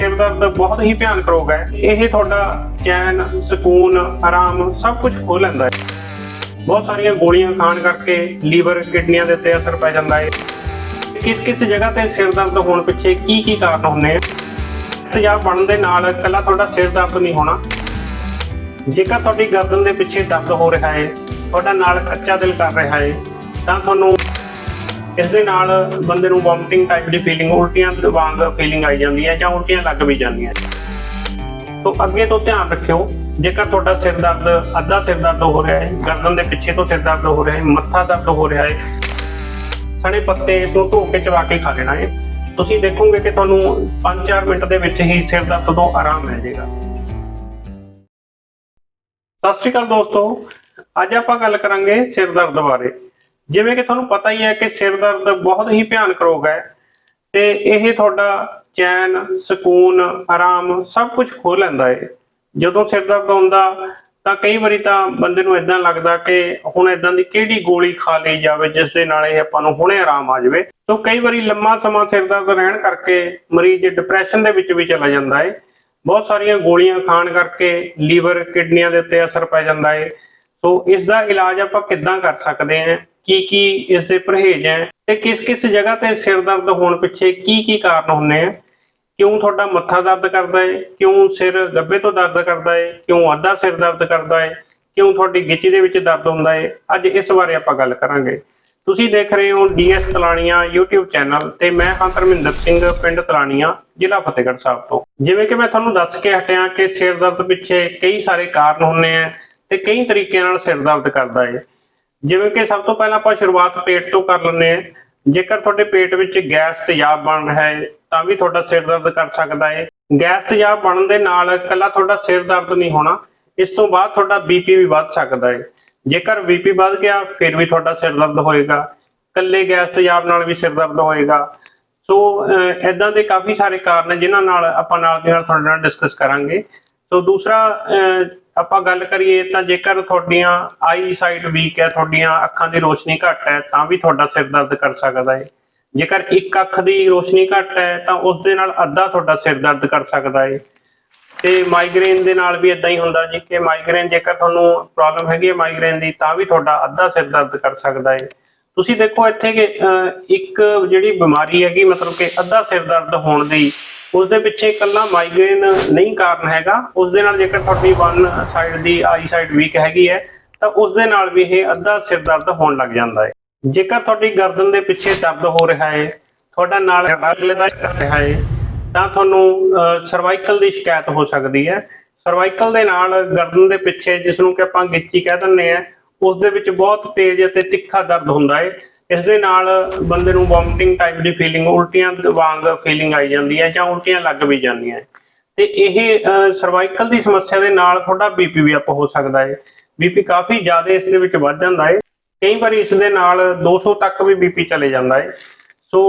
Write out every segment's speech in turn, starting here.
ਸਿਰ ਦਰਦ ਬਹੁਤ ਹੀ ਭਿਆਨਕ ਰੋਗ ਹੈ। ਇਹ ਤੁਹਾਡਾ ਚੈਨ, ਸਕੂਨ, ਆਰਾਮ ਸਭ ਕੁਝ ਖੋ ਲੈਂਦਾ ਹੈ। ਬਹੁਤ ਸਾਰੀਆਂ ਗੋਲੀਆਂ ਖਾਣ ਕਰਕੇ ਲੀਵਰ, ਕਿਡਨੀਆਂ ਦੇ ਉੱਤੇ ਅਸਰ ਪੈ ਜਾਂਦਾ ਹੈ। ਕਿਸ ਕਿਸ ਜਗ੍ਹਾ ਤੇ ਸਿਰ ਦਰਦ ਹੋਣ ਪਿੱਛੇ ਕੀ ਕੀ ਕਾਰਨ ਹੁੰਦੇ ਆ? ਤੇਜ਼ਾਬ ਬਣਨ ਦੇ ਨਾਲ ਇਕੱਲਾ ਤੁਹਾਡਾ ਸਿਰ ਦਰਦ ਨਹੀਂ ਹੋਣਾ। ਜੇਕਰ ਤੁਹਾਡੀ ਗਰਦਨ ਦੇ ਪਿੱਛੇ ਦਰਦ ਹੋ ਰਿਹਾ ਹੈ, ਤੁਹਾਡਾ ਨਾਲ ਕੱਚਾ ਦਿਲ ਕਰ ਰਿਹਾ ਹੈ, ਤਾਂ ਤੁਹਾਨੂੰ ਇਸ ਦੇ ਨਾਲ ਬੰਦੇ ਨੂੰ ਵੋਮਿਟਿੰਗ ਟਾਈਪ ਦੀ ਫੀਲਿੰਗ ਉਲਟੀਆਂ ਵਾਂਗ ਫੀਲਿੰਗ ਆਈ ਜਾਂਦੀ ਹੈ ਜਾਂ ਉਲਟੀਆਂ ਲੱਗ ਵੀ ਜਾਂਦੀਆਂ ਸੋ ਅੱਗੇ ਤੋਂ ਧਿਆਨ ਰੱਖਿਓ, ਜੇਕਰ ਤੁਹਾਡਾ ਸਿਰ ਦਰਦ, ਅੱਧਾ ਸਿਰ ਦਰਦ ਹੋ ਰਿਹਾ ਹੈ, ਗਰਦਨ ਦੇ ਪਿੱਛੇ ਤੋਂ ਸਿਰ ਦਰਦ ਹੋ ਰਿਹਾ ਹੈ, ਮੱਥਾ ਦਰਦ ਹੋ ਰਿਹਾ ਹੈ, ਸਣੇ ਪੱਤੇ ਇਸ ਨੂੰ ਧੋ ਕੇ ਚਬਾ ਕੇ ਖਾ ਲੈਣਾ ਹੈ। ਤੁਸੀਂ ਦੇਖੋਗੇ ਕਿ ਤੁਹਾਨੂੰ 5-4 ਮਿੰਟ ਦੇ ਵਿੱਚ ਹੀ ਸਿਰ ਦਰਦ ਤੋਂ ਆਰਾਮ ਮਿਲ ਜਾਏਗਾ। ਸਤਿ ਸ਼੍ਰੀ ਅਕਾਲ ਦੋਸਤੋ, ਅੱਜ ਆਪਾਂ ਗੱਲ ਕਰਾਂਗੇ ਸਿਰ ਦਰਦ ਬਾਰੇ। ਜਿਵੇਂ ਕਿ ਤੁਹਾਨੂੰ ਪਤਾ ਹੀ ਹੈ ਕਿ ਸਿਰ ਦਰਦ ਬਹੁਤ ਹੀ ਭਿਆਨਕ ਰੋਗ ਹੈ ਤੇ ਇਹ ਤੁਹਾਡਾ ਚੈਨ, ਸਕੂਨ, ਆਰਾਮ ਸਭ ਕੁਝ ਖੋ ਲੈਂਦਾ ਹੈ ਜਦੋਂ ਸਿਰ ਦਰਦ ਹੁੰਦਾ ਤਾਂ ਕਈ ਵਾਰੀ ਤਾਂ ਬੰਦੇ ਨੂੰ ਇਦਾਂ ਲੱਗਦਾ ਕਿ ਹੁਣ ਇਦਾਂ ਦੀ ਕਿਹੜੀ ਗੋਲੀ ਖਾ ਲਈ ਜਾਵੇ ਜਿਸ ਦੇ ਨਾਲ ਇਹ ਆਪਾਂ ਨੂੰ ਹੁਣੇ ਆਰਾਮ ਆ ਜਾਵੇ। ਸੋ ਕਈ ਵਾਰੀ ਲੰਮਾ ਸਮਾਂ ਸਿਰ ਦਰਦ ਰਹਿਣ ਕਰਕੇ ਮਰੀਜ਼ ਡਿਪਰੈਸ਼ਨ ਦੇ ਵਿੱਚ ਵੀ ਚਲਾ ਜਾਂਦਾ ਹੈ ਬਹੁਤ ਸਾਰੀਆਂ ਗੋਲੀਆਂ ਖਾਣ ਕਰਕੇ ਲੀਵਰ, ਕਿਡਨੀਆਂ ਦੇ ਉੱਤੇ ਅਸਰ ਪੈ ਜਾਂਦਾ ਹੈ ਸੋ ਇਸ ਦਾ ਇਲਾਜ ਆਪਾਂ ਕਿੱਦਾਂ ਕਰ ਸਕਦੇ ਹਾਂ? ਕੀ ਕੀ ਇਸ ਦੇ ਪਰਹੇਜ਼ ਹੈ ਤੇ ਕਿਸ ਕਿਸ ਜਗ੍ਹਾ ਤੇ ਸਿਰ ਦਰਦ ਹੋਣ ਪਿੱਛੇ ਕੀ ਕੀ ਕਾਰਨ ਹੁੰਦੇ ਆ? ਕਿਉਂ ਤੁਹਾਡਾ ਮੱਥਾ ਦਰਦ ਕਰਦਾ ਹੈ ਕਿਉਂ ਸਿਰ ਗੱਭੇ ਤੋਂ ਦਰਦ ਕਰਦਾ ਹੈ ਕਿਉਂ ਅੱਧਾ ਸਿਰ ਦਰਦ ਕਰਦਾ ਹੈ ਕਿਉਂ ਤੁਹਾਡੀ ਗਿੱਚੀ ਦੇ ਵਿੱਚ ਦਰਦ ਹੁੰਦਾ ਹੈ ਅੱਜ ਇਸ ਬਾਰੇ ਆਪਾਂ ਗੱਲ ਕਰਾਂਗੇ। ਤੁਸੀਂ ਦੇਖ ਰਹੇ ਹੋ ਡੀਐਸ ਤਲਾਣੀਆਂ YouTube ਚੈਨਲ ਤੇ ਮੈਂ ਹਾਂ ਧਰਮਿੰਦਰ ਸਿੰਘ, ਪਿੰਡ ਤਲਾਣੀਆਂ, ਜ਼ਿਲ੍ਹਾ ਫਤਿਹਗੜ੍ਹ ਸਾਹਿਬ ਤੋਂ। ਜਿਵੇਂ ਕਿ ਮੈਂ ਤੁਹਾਨੂੰ ਦੱਸ ਕੇ ਹਟਿਆ ਕਿ ਸਿਰ ਦਰਦ ਪਿੱਛੇ ਕਈ ਸਾਰੇ ਕਾਰਨ ਹੁੰਦੇ ਆ ਤੇ ਕਈ ਤਰੀਕੇ ਨਾਲ ਸਿਰ ਦਰਦ ਕਰਦਾ ਹੈ ਜਿਵੇਂ ਕਿ ਸਭ ਤੋਂ ਪਹਿਲਾਂ ਆਪਾਂ ਸ਼ੁਰੂਆਤ ਪੇਟ ਤੋਂ ਕਰ ਲੈਂਦੇ ਹਾਂ। ਜੇਕਰ ਤੁਹਾਡੇ ਪੇਟ ਵਿੱਚ ਗੈਸ ਤੇਜ਼ਾਬ ਬਣ ਰਿਹਾ ਹੈ ਤਾਂ ਵੀ ਤੁਹਾਡਾ ਸਿਰ ਦਰਦ ਕਰ ਸਕਦਾ ਹੈ। ਗੈਸ ਤੇਜ਼ਾਬ ਬਣਨ ਦੇ ਨਾਲ ਇਕੱਲਾ ਤੁਹਾਡਾ ਸਿਰ ਦਰਦ ਨਹੀਂ ਹੋਣਾ ਇਸ ਤੋਂ ਬਾਅਦ ਤੁਹਾਡਾ ਬੀਪੀ ਵੀ ਵੱਧ ਸਕਦਾ ਹੈ। ਜੇਕਰ ਬੀਪੀ ਵੱਧ ਗਿਆ ਫਿਰ ਵੀ ਤੁਹਾਡਾ ਸਿਰ ਦਰਦ ਹੋਏਗਾ। ਇਕੱਲੇ ਗੈਸ ਤੇਜ਼ਾਬ ਨਾਲ ਵੀ ਸਿਰ ਦਰਦ ਹੋਏਗਾ। ਸੋ ਇਦਾਂ ਦੇ ਕਾਫੀ ਸਾਰੇ ਕਾਰਨ ਨੇ ਜਿਨ੍ਹਾਂ ਨਾਲ ਆਪਾਂ ਨਾਲ ਦੀ ਨਾਲ ਤੁਹਾਡੇ ਨਾਲ ਡਿਸਕਸ ਕਰਾਂਗੇ। ਸੋ ਦੂਸਰਾ ਅਹ, ਆਪਾਂ ਗੱਲ ਕਰੀਏ ਤਾਂ ਜੇਕਰ ਤੁਹਾਡੀਆਂ ਆਈ ਸਾਈਟ ਵੀਕ ਹੈ ਤੁਹਾਡੀਆਂ ਅੱਖਾਂ ਦੀ ਰੋਸ਼ਨੀ ਘੱਟ ਹੈ ਤਾਂ ਵੀ ਤੁਹਾਡਾ ਸਿਰ ਦਰਦ ਕਰ ਸਕਦਾ ਹੈ। ਜੇਕਰ ਇੱਕ ਅੱਖ ਦੀ ਰੋਸ਼ਨੀ ਘੱਟ ਹੈ ਤਾਂ ਉਸ ਦੇ ਨਾਲ ਅੱਧਾ ਤੁਹਾਡਾ ਸਿਰ ਦਰਦ ਕਰ ਸਕਦਾ ਹੈ। ਤੇ ਮਾਈਗ੍ਰੇਨ ਦੇ ਨਾਲ ਵੀ ਇਦਾਂ ਹੀ ਹੁੰਦਾ ਜੀ ਕਿ ਮਾਈਗ੍ਰੇਨ ਜੇਕਰ ਤੁਹਾਨੂੰ ਪ੍ਰੋਬਲਮ ਹੈਗੀ ਹੈ ਮਾਈਗ੍ਰੇਨ ਦੀ ਤਾਂ ਵੀ ਤੁਹਾਡਾ ਅੱਧਾ ਸਿਰ ਦਰਦ ਕਰ ਸਕਦਾ ਹੈ। ਤੁਸੀਂ ਦੇਖੋ ਇੱਥੇ ਕਿ ਅਹ, ਇੱਕ ਜਿਹੜੀ ਬਿਮਾਰੀ ਹੈਗੀ ਮਤਲਬ ਕਿ ਅੱਧਾ ਸਿਰ ਦਰਦ ਹੋਣ ਦੀ ਉਸ ਦੇ ਪਿੱਛੇ ਇਕੱਲਾ ਮਾਈਗ੍ਰੇਨ ਨਹੀਂ ਕਾਰਨ ਹੈਗਾ। ਉਸ ਦੇ ਨਾਲ ਜੇਕਰ ਤੁਹਾਡੀ ਵਨ ਸਾਈਡ ਦੀ ਆਈ ਸਾਈਡ ਵੀਕ ਹੈਗੀ ਹੈ, ਤਾਂ ਉਸ ਦੇ ਨਾਲ ਵੀ ਇਹ ਅੱਧਾ ਸਿਰ ਦਰਦ ਹੋਣ ਲੱਗ ਜਾਂਦਾ ਹੈ। ਜੇਕਰ ਤੁਹਾਡੀ ਗਰਦਨ ਦੇ ਪਿੱਛੇ ਦਰਦ ਹੋ ਰਿਹਾ ਹੈ, ਤੁਹਾਡਾ ਨਾਲ ਅਗਲੇ ਦਾ ਕਰ ਰਿਹਾ ਹੈ, ਤਾਂ ਤੁਹਾਨੂੰ ਸਰਵਾਈਕਲ ਦੀ ਸ਼ਿਕਾਇਤ ਹੋ ਸਕਦੀ ਹੈ। ਸਰਵਾਈਕਲ ਦੇ ਨਾਲ ਗਰਦਨ ਦੇ ਪਿੱਛੇ ਜਿਸ ਨੂੰ ਕਿ ਆਪਾਂ ਗਿੱਚੀ ਕਹਿ ਦਿੰਦੇ ਆ ਉਸ ਦੇ ਵਿੱਚ ਬਹੁਤ ਤੇਜ਼ ਅਤੇ ਤਿੱਖਾ ਦਰਦ ਹੁੰਦਾ ਹੈ। ਇਸ ਦੇ ਨਾਲ ਬੰਦੇ ਨੂੰ ਵੋਮਟਿੰਗ ਟਾਈਪ ਦੀ ਫੀਲਿੰਗ ਉਲਟੀਆਂ ਵਾਂਗ ਫੀਲਿੰਗ ਆਈ ਜਾਂਦੀ ਹੈ ਜਾਂ ਉਲਟੀਆਂ ਲੱਗ ਵੀ ਜਾਂਦੀਆਂ ਹੈ। ਤੇ ਇਹ ਸਰਵਾਈਕਲ ਦੀ ਸਮੱਸਿਆ ਦੇ ਨਾਲ ਤੁਹਾਡਾ ਬੀਪੀ ਵੀ ਅਪ ਹੋ ਸਕਦਾ ਹੈ। ਬੀਪੀ ਕਾਫੀ ਜ਼ਿਆਦਾ ਇਸ ਦੇ ਵਿੱਚ ਵੱਧ ਜਾਂਦਾ ਹੈ। ਕਈ ਵਾਰੀ ਇਸ ਦੇ ਨਾਲ 200 ਤੱਕ ਵੀ ਬੀਪੀ ਚਲੇ ਜਾਂਦਾ ਹੈ। ਸੋ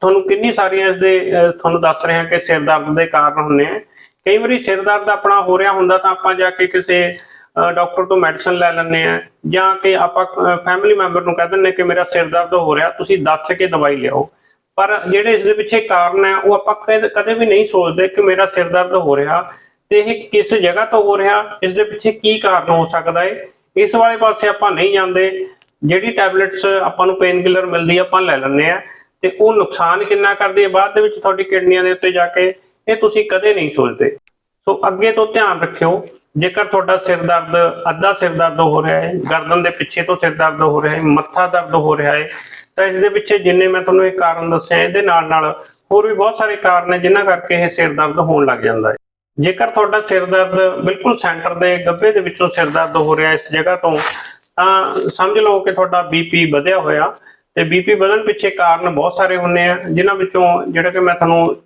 ਤੁਹਾਨੂੰ ਕਿੰਨੀ ਸਾਰੀਆਂ ਇਸ ਦੇ ਤੁਹਾਨੂੰ ਦੱਸ ਰਹੇ ਹਾਂ ਕਿ ਸਿਰ ਦਰਦ ਦੇ ਕਾਰਨ ਹੁੰਦੇ ਆ ਕਈ ਵਾਰੀ ਸਿਰ ਦਰਦ ਆਪਣਾ ਹੋ ਰਿਹਾ ਹੁੰਦਾ ਤਾਂ ਆਪਾਂ ਜਾ ਕੇ ਕਿਸੇ ਡਾਕਟਰ ਤੋਂ ਮੈਡੀਸਨ ਲੈ ਲੈਂਦੇ ਆ ਜਾਂ ਕਿ ਆਪਾਂ ਫੈਮਿਲੀ ਮੈਂਬਰ ਨੂੰ ਕਹਿ ਦਿੰਦੇ ਕਿ ਮੇਰਾ ਸਿਰ ਦਰਦ ਹੋ ਰਿਹਾ, ਤੁਸੀਂ ਦੱਸ ਕੇ ਦਵਾਈ ਲਿਆਓ। ਪਰ ਜਿਹੜੇ ਇਸ ਦੇ ਪਿੱਛੇ ਕਾਰਨ ਹੈ, ਉਹ ਆਪਾਂ ਕਦੇ- ਵੀ ਨਹੀਂ ਸੋਚਦੇ ਕਿ ਮੇਰਾ ਸਿਰ ਦਰਦ ਹੋ ਰਿਹਾ ਤੇ ਇਹ ਕਿਸ ਜਗ੍ਹਾ ਤੋਂ ਹੋ ਰਿਹਾ, ਇਸ ਦੇ ਪਿੱਛੇ ਕੀ ਕਾਰਨ ਹੋ ਸਕਦਾ ਹੈ। ਇਸ ਵਾਲੇ ਪਾਸੇ ਆਪਾਂ ਨਹੀਂ ਜਾਂਦੇ। ਜਿਹੜੀ ਟੈਬਲੇਟਸ ਆਪਾਂ ਨੂੰ ਪੇਨ ਕਿਲਰ ਮਿਲਦੀ ਆਪਾਂ ਲੈ ਲੈਂਦੇ ਆ ਤੇ ਉਹ ਨੁਕਸਾਨ ਕਿੰਨਾ ਕਰਦੀ ਹੈ, ਬਾਅਦ ਦੇ ਵਿੱਚ ਤੁਹਾਡੀ ਕਿਡਨੀਆਂ ਦੇ ਉੱਤੇ ਜਾ ਕੇ ਇਹ ਤੁਸੀਂ ਕਦੇ ਨਹੀਂ ਸੋਚਦੇ। ਸੋ ਅੱਗੇ ਤੋਂ ਧਿਆਨ ਰੱਖਿਓ ਜੇਕਰ ਤੁਹਾਡਾ ਸਿਰ ਦਰਦ, ਅੱਧਾ ਸਿਰ ਦਰਦ ਹੋ ਰਿਹਾ ਹੈ, ਗਰਦਨ ਦੇ ਪਿੱਛੇ ਤੋਂ ਸਿਰ ਦਰਦ ਹੋ ਰਿਹਾ ਹੈ, ਮੱਥਾ ਦਰਦ ਹੋ ਰਿਹਾ ਹੈ, ਤਾਂ ਇਸ ਦੇ ਪਿੱਛੇ ਜਿੰਨੇ ਮੈਂ ਤੁਹਾਨੂੰ ਇਹ ਕਾਰਨ ਦੱਸਿਆ, ਇਹਦੇ ਨਾਲ ਨਾਲ ਹੋਰ ਵੀ ਬਹੁਤ ਸਾਰੇ ਕਾਰਨ ਨੇ ਜਿਨ੍ਹਾਂ ਕਰਕੇ ਇਹ ਸਿਰ ਦਰਦ ਹੋਣ ਲੱਗ ਜਾਂਦਾ ਹੈ। ਜੇਕਰ ਤੁਹਾਡਾ ਸਿਰ ਦਰਦ ਬਿਲਕੁਲ ਸੈਂਟਰ ਦੇ ਗੱਭੇ ਦੇ ਵਿੱਚੋਂ ਸਿਰ ਦਰਦ ਹੋ ਰਿਹਾ ਇਸ ਜਗ੍ਹਾ ਤੋਂ, ਤਾਂ ਸਮਝ ਲਓ ਕਿ ਤੁਹਾਡਾ ਬੀਪੀ ਵਧਿਆ ਹੋਇਆ ਤੇ ਬੀਪੀ ਵਧਣ ਪਿੱਛੇ ਕਾਰਨ ਬਹੁਤ ਸਾਰੇ ਹੁੰਦੇ ਆ, ਜਿਨ੍ਹਾਂ ਵਿੱਚੋਂ ਜਿਹੜਾ ਕਿ ਮੈਂ ਤੁਹਾਨੂੰ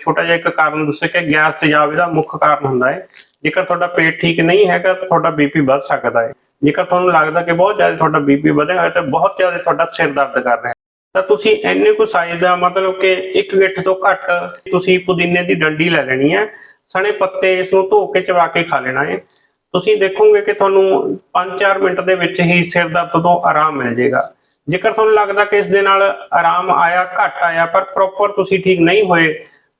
ਛੋਟਾ ਜਿਹਾ ਇੱਕ ਕਾਰਨ ਦੱਸਿਆ ਕਿ ਗੈਸ ਤੇਜ਼ਾਬ ਇਹਦਾ ਮੁੱਖ ਕਾਰਨ ਹੁੰਦਾ ਹੈ। ਜੇਕਰ ਤੁਹਾਡਾ ਪੇਟ ਠੀਕ ਨਹੀਂ ਹੈਗਾ ਤਾਂ ਤੁਹਾਡਾ ਬੀਪੀ ਵੱਧ ਸਕਦਾ ਹੈ। ਜੇਕਰ ਤੁਹਾਨੂੰ ਲੱਗਦਾ ਕਿ ਬਹੁਤ ਜ਼ਿਆਦਾ ਤੁਹਾਡਾ ਬੀਪੀ ਵਧਿਆ ਹੋਇਆ ਤਾਂ ਬਹੁਤ ਜ਼ਿਆਦਾ ਤੁਹਾਡਾ ਸਿਰ ਦਰਦ ਕਰ ਰਿਹਾ ਤਾਂ ਤੁਸੀਂ ਇੰਨੇ ਕੁ ਸਾਈਜ਼ ਦਾ ਮਤਲਬ ਕਿ ਇੱਕ ਗਿੱਠ ਤੋਂ ਘੱਟ ਤੁਸੀਂ ਪੁਦੀਨੇ ਦੀ ਡੰਡੀ ਲੈ ਲੈਣੀ ਹੈ, ਸਣੇ ਪੱਤੇ ਇਸ ਨੂੰ ਧੋ ਕੇ ਚਵਾ ਕੇ ਖਾ ਲੈਣਾ ਹੈ। ਤੁਸੀਂ ਦੇਖੋਗੇ ਕਿ ਤੁਹਾਨੂੰ 5-4 ਮਿੰਟ ਦੇ ਵਿੱਚ ਹੀ ਸਿਰ ਦਰਦ ਤੋਂ ਆਰਾਮ ਮਿਲ ਜਾਏਗਾ। ਜੇਕਰ ਤੁਹਾਨੂੰ ਲੱਗਦਾ ਕਿ ਇਸ ਦੇ ਨਾਲ ਆਰਾਮ ਆਇਆ, ਘੱਟ ਆਇਆ, ਪਰ ਪ੍ਰੋਪਰ ਤੁਸੀਂ ਠੀਕ ਨਹੀਂ ਹੋਏ,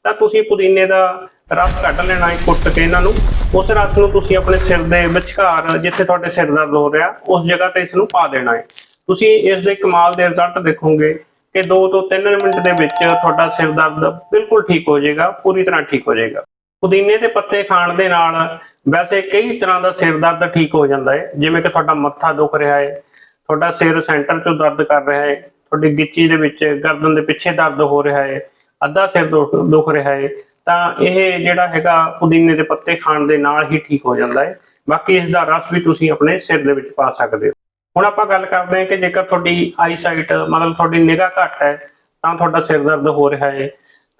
ਤਾਂ ਤੁਸੀਂ ਪੁਦੀਨੇ ਦਾ ਰਸ ਕੱਢ ਲੈਣਾ ਹੈ ਕੁੱਟ ਕੇ ਇਹਨਾਂ ਨੂੰ। ਉਸ ਰਸ ਨੂੰ ਤੁਸੀਂ ਆਪਣੇ ਸਿਰ ਦੇ ਵਿਚਕਾਰ, ਜਿੱਥੇ ਤੁਹਾਡੇ ਸਿਰ ਦਰਦ ਹੋ ਰਿਹਾ, ਉਸ ਜਗ੍ਹਾ ਤੇ ਇਸ ਨੂੰ ਪਾ ਦੇਣਾ ਹੈ। ਤੁਸੀਂ ਇਸ ਦੇ ਕਮਾਲ ਦੇ ਰਿਜ਼ਲਟ ਦੇਖੋਗੇ ਕਿ 2 ਤੋਂ 3 ਮਿੰਟ ਦੇ ਵਿੱਚ ਤੁਹਾਡਾ ਸਿਰ ਦਰਦ ਬਿਲਕੁਲ ਠੀਕ ਹੋ ਜਾਏਗਾ, ਪੂਰੀ ਤਰ੍ਹਾਂ ਠੀਕ ਹੋ ਜਾਏਗਾ। ਪੁਦੀਨੇ ਦੇ ਪੱਤੇ ਖਾਣ ਦੇ ਨਾਲ ਵੈਸੇ ਕਈ ਤਰ੍ਹਾਂ ਦਾ ਸਿਰ ਦਰਦ ਠੀਕ ਹੋ ਜਾਂਦਾ ਹੈ, ਜਿਵੇਂ ਕਿ ਤੁਹਾਡਾ ਮੱਥਾ ਦੁਖ ਰਿਹਾ ਹੈ, ਤੁਹਾਡਾ ਸਿਰ ਸੈਂਟਰ 'ਚੋਂ ਦਰਦ ਕਰ ਰਿਹਾ ਹੈ, ਤੁਹਾਡੀ ਗਿੱਚੀ ਦੇ ਵਿੱਚ ਗਰਦਨ ਦੇ ਪਿੱਛੇ ਦਰਦ ਹੋ ਰਿਹਾ ਹੈ, ਅੱਧਾ ਸਿਰ ਦੁਖ ਦੁਖ ਰਿਹਾ ਹੈ ਤਾਂ ਇਹ ਜਿਹੜਾ ਹੈਗਾ ਪੁਦੀਨੇ ਦੇ ਪੱਤੇ ਖਾਣ ਦੇ ਨਾਲ ਹੀ ਠੀਕ ਹੋ ਜਾਂਦਾ ਹੈ। ਬਾਕੀ ਇਸ ਦਾ ਰਸ ਵੀ ਤੁਸੀਂ ਆਪਣੇ ਸਿਰ ਦੇ ਵਿੱਚ ਪਾ ਸਕਦੇ ਹੋ। ਹੁਣ ਆਪਾਂ ਗੱਲ ਕਰਦੇ ਹਾਂ ਕਿ ਜੇਕਰ ਤੁਹਾਡੀ ਆਈਸਾਈਟ ਮਤਲਬ ਤੁਹਾਡੀ ਨਿਗਾਹ ਘੱਟ ਹੈ, ਤਾਂ ਤੁਹਾਡਾ ਸਿਰ ਦਰਦ ਹੋ ਰਿਹਾ ਹੈ।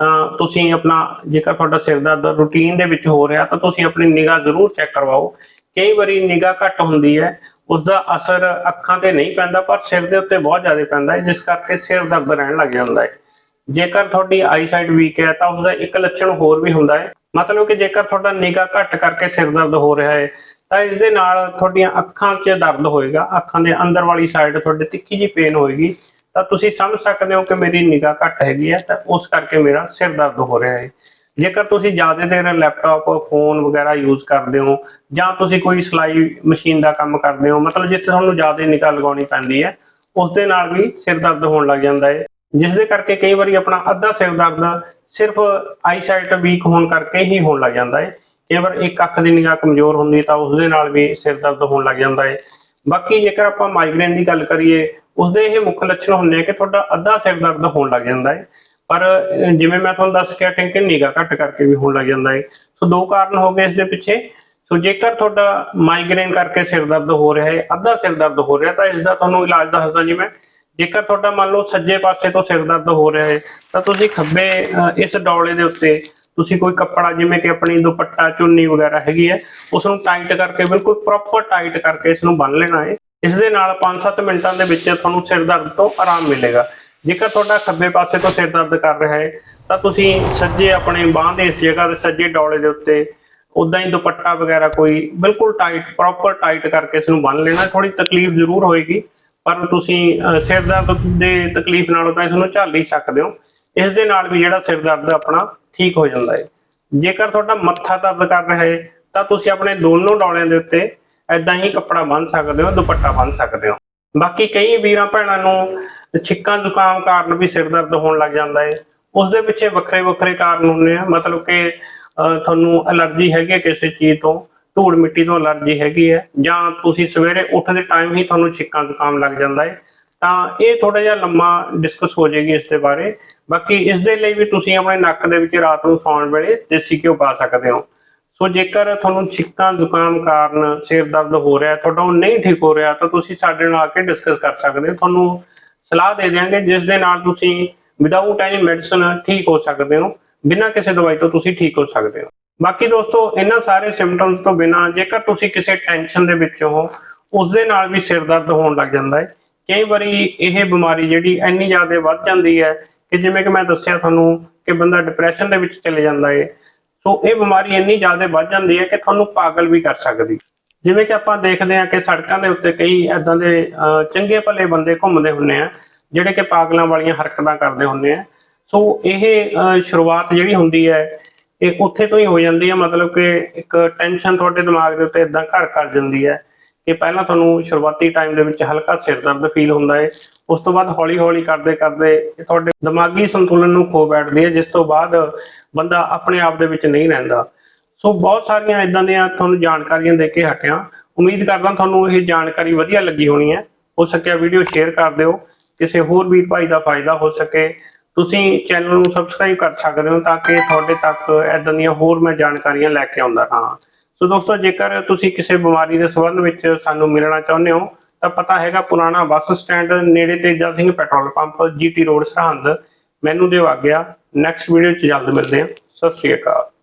ਤਾਂ ਤੁਸੀਂ ਆਪਣਾ ਜੇਕਰ ਤੁਹਾਡਾ ਸਿਰ ਦਰਦ ਰੂਟੀਨ ਦੇ ਵਿੱਚ ਹੋ ਰਿਹਾ, ਤਾਂ ਤੁਸੀਂ ਆਪਣੀ ਨਿਗਾਹ ਜ਼ਰੂਰ ਚੈੱਕ ਕਰਵਾਓ। ਕਈ ਵਾਰੀ ਨਿਗਾਹ ਘੱਟ ਹੁੰਦੀ ਹੈ ਉਸ ਦਾ ਅਸਰ ਅੱਖਾਂ ਤੇ ਨਹੀਂ ਪੈਂਦਾ, ਪਰ ਸਿਰ ਦੇ ਉੱਤੇ ਬਹੁਤ ਜ਼ਿਆਦਾ ਪੈਂਦਾ ਹੈ, ਜਿਸ ਕਰਕੇ ਸਿਰ ਦਰਦ ਰਹਿਣ ਲੱਗ ਜਾਂਦਾ ਹੈ। ਜੇਕਰ ਤੁਹਾਡੀ ਆਈਸਾਈਟ ਵੀਕ ਹੈ ਤਾਂ ਉਸ ਦਾ ਇੱਕ ਲੱਛਣ ਹੋਰ ਵੀ ਹੁੰਦਾ ਹੈ। ਮਤਲਬ ਕਿ ਜੇਕਰ ਤੁਹਾਡਾ ਨਿਗਾਹ ਘੱਟ ਕਰਕੇ ਸਿਰ ਦਰਦ ਹੋ ਰਿਹਾ ਹੈ, ਤਾਂ ਇਸ ਦੇ ਨਾਲ ਤੁਹਾਡੀਆਂ ਅੱਖਾਂ 'ਚ ਦਰਦ ਹੋਏਗਾ। ਅੱਖਾਂ ਦੇ ਅੰਦਰ ਵਾਲੀ ਸਾਈਡ ਤੁਹਾਡੇ ਤਿੱਖੀ ਜੀ ਪੇਨ ਹੋਏਗੀ। ਤਾਂ ਤੁਸੀਂ ਸਮਝ ਸਕਦੇ ਹੋ ਕਿ ਮੇਰੀ ਨਿਗਾਹ ਘੱਟ ਹੈਗੀ ਹੈ ਤਾਂ ਉਸ ਕਰਕੇ ਮੇਰਾ ਸਿਰ ਦਰਦ ਹੋ ਰਿਹਾ ਹੈ। ਜੇਕਰ ਤੁਸੀਂ ਜ਼ਿਆਦਾ ਦੇਰ ਲੈਪਟਾਪ ਫੋਨ ਵਗੈਰਾ ਯੂਜ਼ ਕਰਦੇ ਹੋ ਜਾਂ ਤੁਸੀਂ ਕੋਈ ਸਿਲਾਈ ਮਸ਼ੀਨ ਦਾ ਕੰਮ ਕਰਦੇ ਹੋ, ਮਤਲਬ ਜਿੱਥੇ ਤੁਹਾਨੂੰ ਜ਼ਿਆਦਾ ਨਿਗਾਹ ਲਗਾਉਣੀ ਪੈਂਦੀ ਹੈ ਉਸ ਦੇ ਨਾਲ ਵੀ ਸਿਰ ਦਰਦ ਹੋਣ ਲੱਗ ਜਾਂਦਾ ਹੈ। ਜਿਸ ਦੇ ਕਰਕੇ ਕਈ ਵਾਰੀ ਆਪਣਾ ਅੱਧਾ ਸਿਰ ਦਰਦ ਸਿਰਫ ਆਈਸਾਈਟ ਵੀਕ ਹੋਣ ਕਰਕੇ ਹੀ ਹੋਣ ਲੱਗ ਜਾਂਦਾ ਹੈ। ਕਈ ਵਾਰ ਇੱਕ ਅੱਖ ਦੀ ਨਿਗਾਹ ਕਮਜ਼ੋਰ ਹੁੰਦੀ ਹੈ ਤਾਂ ਉਸ ਦੇ ਨਾਲ ਵੀ ਸਿਰ ਦਰਦ ਹੋਣ ਲੱਗ ਜਾਂਦਾ ਹੈ। ਬਾਕੀ ਜੇਕਰ ਆਪਾਂ ਮਾਈਗ੍ਰੇਨ ਦੀ ਗੱਲ ਕਰੀਏ ਉਸ ਦੇ ਇਹ ਮੁੱਖ ਲੱਛਣ ਹੁੰਦੇ ਆ ਕਿ ਤੁਹਾਡਾ ਅੱਧਾ ਸਿਰ ਦਰਦ ਹੋਣ ਲੱਗ ਜਾਂਦਾ ਹੈ। ਪਰ ਜਿਵੇਂ ਮੈਂ ਤੁਹਾਨੂੰ ਦੱਸ ਕੇ ਹਟਿਆ ਨਿਗਾਹ ਘੱਟ ਕਰਕੇ ਵੀ ਹੋਣ ਲੱਗ ਜਾਂਦਾ ਹੈ। ਸੋ ਦੋ ਕਾਰਨ ਹੋ ਗਏ ਇਸ ਦੇ ਪਿੱਛੇ। ਸੋ ਜੇਕਰ ਤੁਹਾਡਾ ਮਾਈਗ੍ਰੇਨ ਕਰਕੇ ਸਿਰ ਦਰਦ ਹੋ ਰਿਹਾ ਹੈ, ਅੱਧਾ ਸਿਰ ਦਰਦ ਹੋ ਰਿਹਾ, ਤਾਂ ਇਸ ਦਾ ਤੁਹਾਨੂੰ ਇਲਾਜ ਦੱਸਦਾ ਜੀ ਮੈਂ। ਜੇਕਰ ਤੁਹਾਡਾ ਮੰਨ ਲਓ ਸੱਜੇ ਪਾਸੇ ਤੋਂ ਸਿਰ ਦਰਦ ਹੋ ਰਿਹਾ ਹੈ, ਤਾਂ ਤੁਸੀਂ ਖੱਬੇ ਇਸ ਡੌਲੇ ਦੇ ਉੱਤੇ ਤੁਸੀਂ ਕੋਈ ਕੱਪੜਾ ਜਿਵੇਂ ਕਿ ਆਪਣੀ ਦੁਪੱਟਾ, ਚੁੰਨੀ ਵਗੈਰਾ ਹੈਗੀ ਹੈ ਉਸ ਨੂੰ ਟਾਈਟ ਕਰਕੇ, ਬਿਲਕੁਲ ਪ੍ਰੋਪਰ ਟਾਈਟ ਕਰਕੇ ਇਸ ਨੂੰ ਬੰਨ ਲੈਣਾ ਹੈ। ਇਸ ਦੇ ਨਾਲ 5-7 ਮਿੰਟਾਂ ਦੇ ਵਿੱਚ ਤੁਹਾਨੂੰ ਸਿਰ ਦਰਦ ਤੋਂ ਆਰਾਮ ਮਿਲੇਗਾ। ਜੇਕਰ ਤੁਹਾਡਾ ਖੱਬੇ ਪਾਸੇ ਤੋਂ ਸਿਰ ਦਰਦ ਕਰ ਰਿਹਾ ਹੈ, ਤਾਂ ਤੁਸੀਂ ਸੱਜੇ ਆਪਣੇ ਬਾਹ ਦੇ ਇਸ ਜਗ੍ਹਾ ਦੇ ਸੱਜੇ ਡੌਲੇ ਦੇ ਉੱਤੇ ਉਦਾਂ ਹੀ ਦੁਪੱਟਾ ਵਗੈਰਾ ਕੋਈ ਬਿਲਕੁਲ ਟਾਈਟ, ਪ੍ਰੋਪਰ ਟਾਈਟ ਕਰਕੇ ਇਸ ਨੂੰ ਬੰਨ ਲੈਣਾ। ਥੋੜੀ ਤਕਲੀਫ ਜ਼ਰੂਰ ਹੋਏਗੀ। ਪਰ ਤੁਸੀਂ ਸਿਰ ਦਰਦ ਦੇ ਤਕਲੀਫ ਨਾਲੋਂ ਤਾਂ ਇਸ ਨੂੰ ਝੱਲ ਹੀ ਸਕਦੇ ਹੋ। ਇਸ ਦੇ ਨਾਲ ਵੀ ਜਿਹੜਾ ਸਿਰ ਦਰਦ ਆਪਣਾ ਠੀਕ ਹੋ ਜਾਂਦਾ ਹੈ। ਜੇਕਰ ਤੁਹਾਡਾ ਮੱਥਾ ਦਰਦ ਕਰ ਰਿਹਾ ਹੈ, ਤਾਂ ਤੁਸੀਂ ਆਪਣੇ ਦੋਨੋਂ ਡੌਲਿਆਂ ਦੇ ਉੱਤੇ ਐਦਾਂ ਹੀ ਕੱਪੜਾ ਬੰਨ੍ਹ ਸਕਦੇ ਹੋ, ਦੁਪੱਟਾ ਬੰਨ੍ਹ ਸਕਦੇ ਹੋ। ਬਾਕੀ ਕਈ ਵੀਰਾਂ ਭੈਣਾਂ ਨੂੰ ਛਿੱਕਾਂ ਜ਼ੁਕਾਮ ਕਾਰਨ ਵੀ ਸਿਰ ਦਰਦ ਹੋਣ ਲੱਗ ਜਾਂਦਾ ਹੈ। ਉਸ ਦੇ ਪਿੱਛੇ ਵੱਖਰੇ ਵੱਖਰੇ ਕਾਰਨ ਹੁੰਦੇ ਆ। ਮਤਲਬ ਕਿ ਤੁਹਾਨੂੰ ਅਲਰਜੀ ਹੈਗੀ ਹੈ ਕਿਸੇ ਚੀਜ਼ ਤੋਂ ਧੂੜ ਮਿੱਟੀ ਤੋਂ ਅਲਰਜੀ ਹੈਗੀ ਹੈ ਜਾਂ ਤੁਸੀਂ ਸਵੇਰੇ ਉੱਠਦੇ ਟਾਈਮ ਹੀ ਤੁਹਾਨੂੰ ਛਿੱਕਾਂ, ਜ਼ੁਕਾਮ ਲੱਗ ਜਾਂਦਾ ਹੈ, ਤਾਂ ਇਹ ਥੋੜਾ ਜਿਹਾ ਲੰਮਾ ਡਿਸਕਸ ਹੋ ਜਾਏਗੀ ਇਸ ਦੇ ਬਾਰੇ। ਬਾਕੀ ਇਸ ਦੇ ਲਈ ਵੀ ਤੁਸੀਂ ਆਪਣੇ ਨੱਕ ਦੇ ਵਿੱਚ ਰਾਤ ਨੂੰ ਸੌਣ ਵੇਲੇ ਦੇਸੀ ਘਿਓ ਪਾ ਸਕਦੇ ਹੋ। ਸੋ ਜੇਕਰ ਤੁਹਾਨੂੰ ਛਿੱਕਾਂ, ਜ਼ੁਕਾਮ ਕਾਰਨ ਸਿਰ ਦਰਦ ਹੋ ਰਿਹਾ, ਤੁਹਾਡਾ ਉਹ ਨਹੀਂ ਠੀਕ ਹੋ ਰਿਹਾ, ਤਾਂ ਤੁਸੀਂ ਸਾਡੇ ਨਾਲ ਆ ਕੇ ਡਿਸਕਸ ਕਰ ਸਕਦੇ ਹੋ। ਤੁਹਾਨੂੰ ਸਲਾਹ ਦੇ ਦਿਆਂਗੇ, ਜਿਸ ਦੇ ਨਾਲ ਤੁਸੀਂ ਵਿਦਆਊਟ ਐਨੀ ਮੈਡੀਸਨ ਠੀਕ ਹੋ ਸਕਦੇ ਹੋ, ਬਿਨਾਂ ਕਿਸੇ ਦਵਾਈ ਤੋਂ ਤੁਸੀਂ ਠੀਕ ਹੋ ਸਕਦੇ ਹੋ। ਬਾਕੀ ਦੋਸਤੋ ਇਹਨਾਂ ਸਾਰੇ ਸਿੰਪਟਮਸ ਤੋਂ ਬਿਨਾਂ ਜੇਕਰ ਤੁਸੀਂ ਕਿਸੇ ਟੈਨਸ਼ਨ ਦੇ ਵਿੱਚ ਹੋ ਉਸ ਦੇ ਨਾਲ ਵੀ ਸਿਰ ਦਰਦ ਹੋਣ ਲੱਗ ਜਾਂਦਾ ਹੈ। ਕਈ ਵਾਰੀ ਇਹ ਬਿਮਾਰੀ ਜਿਹੜੀ ਇੰਨੀ ਜ਼ਿਆਦਾ ਵੱਧ ਜਾਂਦੀ ਹੈ ਕਿ ਜਿਵੇਂ ਕਿ ਮੈਂ ਦੱਸਿਆ ਤੁਹਾਨੂੰ ਕਿ ਬੰਦਾ ਡਿਪਰੈਸ਼ਨ ਦੇ ਵਿੱਚ ਚਲੇ ਜਾਂਦਾ ਹੈ। ਸੋ ਇਹ ਬਿਮਾਰੀ ਇੰਨੀ ਜ਼ਿਆਦਾ ਵੱਧ ਜਾਂਦੀ ਹੈ ਕਿ ਤੁਹਾਨੂੰ ਪਾਗਲ ਵੀ ਕਰ ਸਕਦੀ। ਜਿਵੇਂ ਕਿ ਆਪਾਂ ਦੇਖਦੇ ਹਾਂ ਕਿ ਸੜਕਾਂ ਦੇ ਉੱਤੇ ਕਈ ਐਦਾਂ ਦੇ ਅਹ, ਚੰਗੇ ਭਲੇ ਬੰਦੇ ਘੁੰਮਦੇ ਹੁੰਦੇ ਆ ਜਿਹੜੇ ਕਿ ਪਾਗਲਾਂ ਵਾਲੀਆਂ ਹਰਕਤਾਂ ਕਰਦੇ ਹੁੰਦੇ ਆ। ਸੋ ਇਹ ਸ਼ੁਰੂਆਤ ਜਿਹੜੀ ਹੁੰਦੀ ਹੈ ਇਹ ਉੱਥੇ ਤੋਂ ਹੀ ਹੋ ਜਾਂਦੀ ਹੈ ਮਤਲਬ ਕਿ ਇੱਕ ਟੈਨਸ਼ਨ ਤੁਹਾਡੇ ਦਿਮਾਗ ਦੇ ਉੱਤੇ ਇਦਾਂ ਘਰ ਕਰ ਜਾਂਦੀ ਹੈ ਕਿ ਪਹਿਲਾਂ ਤੁਹਾਨੂੰ ਸ਼ੁਰੂਆਤੀ ਟਾਈਮ ਦੇ ਵਿੱਚ ਹਲਕਾ ਸਿਰ ਦਰਦ ਫੀਲ ਹੁੰਦਾ ਹੈ ਉਸ ਤੋਂ ਬਾਅਦ ਹੌਲੀ ਹੌਲੀ ਕਰਦੇ ਕਰਦੇ ਤੁਹਾਡੇ ਦਿਮਾਗੀ ਸੰਤੁਲਨ ਨੂੰ ਖੋ ਬੈਠਦੀ ਹੈ ਜਿਸ ਤੋਂ ਬਾਅਦ ਬੰਦਾ ਆਪਣੇ ਆਪ ਦੇ ਵਿੱਚ ਨਹੀਂ ਰਹਿੰਦਾ। ਸੋ ਬਹੁਤ ਸਾਰੀਆਂ ਇਦਾਂ ਦੀਆਂ ਤੁਹਾਨੂੰ ਜਾਣਕਾਰੀਆਂ ਦੇ ਕੇ ਹਟਿਆ। ਉਮੀਦ ਕਰਦਾ ਤੁਹਾਨੂੰ ਇਹ ਜਾਣਕਾਰੀ ਵਧੀਆ ਲੱਗੀ ਹੋਣੀ ਹੈ। ਹੋ ਸਕਿਆ ਵੀਡੀਓ ਸ਼ੇਅਰ ਕਰ ਦਿਓ। ਕਿਸੇ ਹੋਰ ਵੀਰ ਭਾਈ ਦਾ ਫਾਇਦਾ ਹੋ ਸਕੇ। ਤੁਸੀਂ ਚੈਨਲ ਨੂੰ ਸਬਸਕ੍ਰਾਈਬ ਕਰ ਸਕਦੇ ਹੋ ਤਾਂ ਕਿ ਤੁਹਾਡੇ ਤੱਕ ਇਦਾਂ ਦੀਆਂ ਹੋਰ ਮੈਂ ਜਾਣਕਾਰੀਆਂ ਲੈ ਕੇ ਆਉਂਦਾ ਹਾਂ। ਸੋ ਦੋਸਤੋ, ਜੇਕਰ ਤੁਸੀਂ ਕਿਸੇ ਬਿਮਾਰੀ ਦੇ ਸੰਬੰਧ ਵਿੱਚ ਸਾਨੂੰ ਮਿਲਣਾ ਚਾਹੁੰਦੇ ਹੋ, ਤਾਂ ਪਤਾ ਹੈਗਾ ਪੁਰਾਣਾ ਬੱਸ ਸਟੈਂਡ ਨੇੜੇ Teja Singh petrol pump GT road Sirhind. ਮੈਨੂੰ ਦਿਓ ਆਗਿਆ। ਨੈਕਸਟ ਵੀਡੀਓ 'ਚ ਜਲਦ ਮਿਲਦੇ ਹਾਂ। ਸਤਿ ਸ਼੍ਰੀ ਅਕਾਲ।